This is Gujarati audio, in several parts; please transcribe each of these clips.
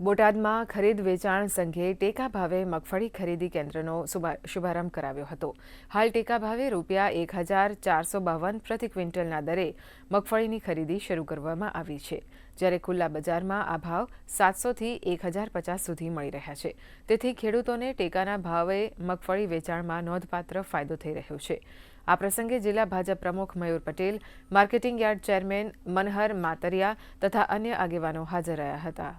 બોટાદમાં ખરીદ વેચાણ સંઘે ટેકા ભાવે મગફળી ખરીદી કેન્દ્રનો શુભારંભ કરાવ્યો હતો. હાલ ટેકા ભાવે રૂપિયા એક હજાર ચારસો બાવન પ્રતિ ક્વિન્ટલના દરે મગફળીની ખરીદી શરૂ કરવામાં આવી છે. જ્યારે ખુલ્લા બજારમાં આ ભાવ સાતસોથી એક હજાર પચાસ સુધી મળી રહ્યા છે. તેથી ખેડૂતોને ટેકાના ભાવે મગફળી વેચાણમાં નોંધપાત્ર ફાયદો થઈ રહ્યો છે. આ પ્રસંગે જિલ્લા ભાજપ પ્રમુખ Mayur Patel, marketing yard chairman Manhar Matariya તથા અન્ય આગેવાનો હાજર રહ્યા હતા.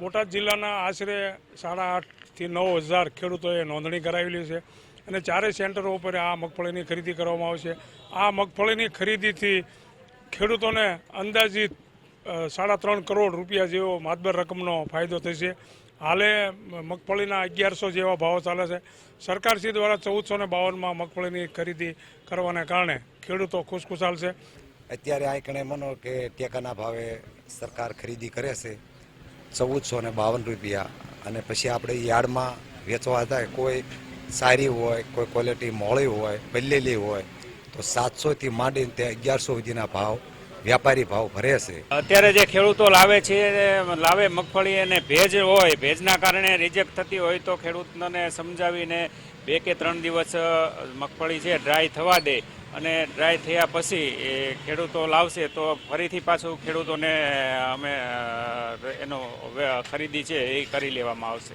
બોટાદ જિલ્લાના આશરે સાડા આઠથી નવ હજાર ખેડૂતોએ નોંધણી કરાવેલી છે અને ચારે સેન્ટરો ઉપર આ મગફળીની ખરીદી કરવામાં આવશે. આ મગફળીની ખરીદીથી ખેડૂતોને અંદાજિત સાડા ત્રણ કરોડ રૂપિયા જેવો માતબર રકમનો ફાયદો થશે. હાલે મગફળીના અગિયારસો જેવા ભાવો ચાલે છે. સરકારશ્રી દ્વારા ચૌદસો ને બાવનમાં મગફળીની ખરીદી કરવાને કારણે ખેડૂતો ખુશખુશાલ છે. અત્યારે આ કણે મનો કે ટેકાના ભાવે સરકાર ખરીદી કરે છે. ચૌદસો ને બાવન રૂપિયા. અને પછી આપણે યાર્ડમાં વેચવા હતા કોઈ સારી હોય, કોઈ ક્વોલિટી મોળી હોય પલ્લેલી હોય, તો સાતસોથી માંડીને તે અગિયારસો સુધીના ભાવ, વ્યાપારી ભાવ ભરે છે. અત્યારે જે ખેડૂતો લાવે છે લાવે મગફળી અને ભેજ હોય, ભેજના કારણે રિજેક્ટ થતી હોય તો ખેડૂતને સમજાવીને બે કે ત્રણ દિવસ મગફળી છે ડ્રાય થવા દે. અને ડ્રાય થયા પછી એ ખેડૂતો લાવશે તો ફરીથી પાછું ખેડૂતોને અમે એનો ખરીદી છે એ કરી લેવામાં આવશે.